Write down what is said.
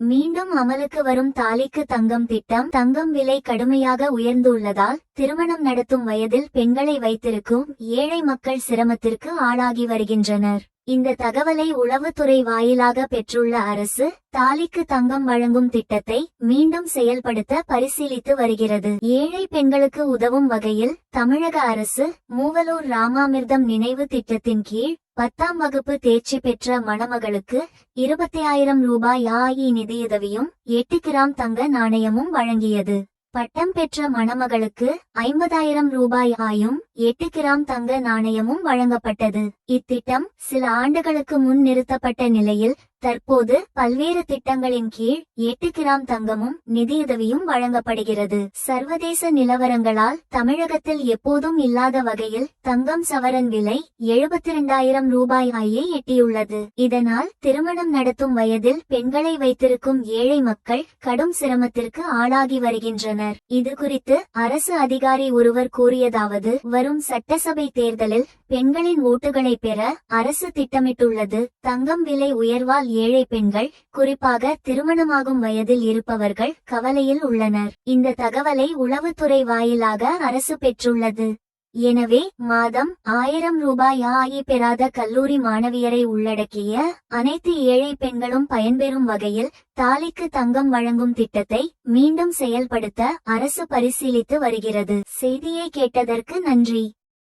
மீண்டும் அமலுக்கு வரும் தாலிக்கு தங்கம் திட்டம் தங்கம் விலை கடுமையாக உயர்ந்துள்ளதால் திருமணம் நடத்தும் வயதில் பெண்களை வைத்திருக்கும் ஏழை மக்கள் சிரமத்திற்கு ஆளாகி வருகின்றனர். இந்த தகவலை உளவுத்துறை வாயிலாக பெற்றுள்ள அரசு தாலிக்கு தங்கம் வழங்கும் திட்டத்தை மீண்டும் செயல்படுத்த பரிசீலித்து வருகிறது. ஏழை பெண்களுக்கு உதவும் வகையில் தமிழக அரசு மூவலூர் ராமாமிர்தம் நினைவு திட்டத்தின் கீழ் பத்தாம் வகுப்பு தேர்ச்சி பெற்ற மணமகளுக்கு இருபத்தி ஆயிரம் ரூபாய் ஆஇ நிதியுதவியும் எட்டு கிராம் தங்க நாணயமும் வழங்கியது. பட்டம் பெற்ற மணமகளுக்கு ஐம்பதாயிரம் ரூபாய் ஆயும் எட்டு கிராம் தங்க நாணயமும் வழங்கப்பட்டது. இத்திட்டம் சில ஆண்டுகளுக்கு முன் நிறுத்தப்பட்ட நிலையில் தற்போது பல்வேறு திட்டங்களின் கீழ் எட்டு கிராம் தங்கமும் நிதியுதவியும் வழங்கப்படுகிறது. சர்வதேச நிலவரங்களால் தமிழகத்தில் எப்போதும் இல்லாத வகையில் தங்கம் சவரன் விலை எழுபத்தி இரண்டாயிரம் ரூபாய் ஆயே எட்டியுள்ளது. இதனால் திருமணம் நடத்தும் வயதில் பெண்களை வைத்திருக்கும் ஏழை மக்கள் கடும் சிரமத்திற்கு ஆளாகி வருகின்றனர். இது குறித்து அரசு அதிகாரி ஒருவர் கூறியதாவது வரும் சட்டசபை தேர்தலில் பெண்களின் ஓட்டுகளை பெற அரசு திட்டமிட்டுள்ளது. தங்கம் விலை உயர்வால் ஏழை பெண்கள் குறிப்பாக திருமணமாகும் வயதில் இருப்பவர்கள் கவலையில் உள்ளனர். இந்த தகவலை உளவுத்துறை வாயிலாக அரசு பெற்றுள்ளது. எனவே மாதம் ஆயிரம் ரூபாய் ஆகி பெறாத கல்லூரி மாணவியரை உள்ளடக்கிய அனைத்து ஏழை பெண்களும் பயன்பெறும் வகையில் தாலிக்கு தங்கம் வழங்கும் திட்டத்தை மீண்டும் செயல்படுத்த அரசு பரிசீலித்து வருகிறது. செய்தியை கேட்டதற்கு நன்றி.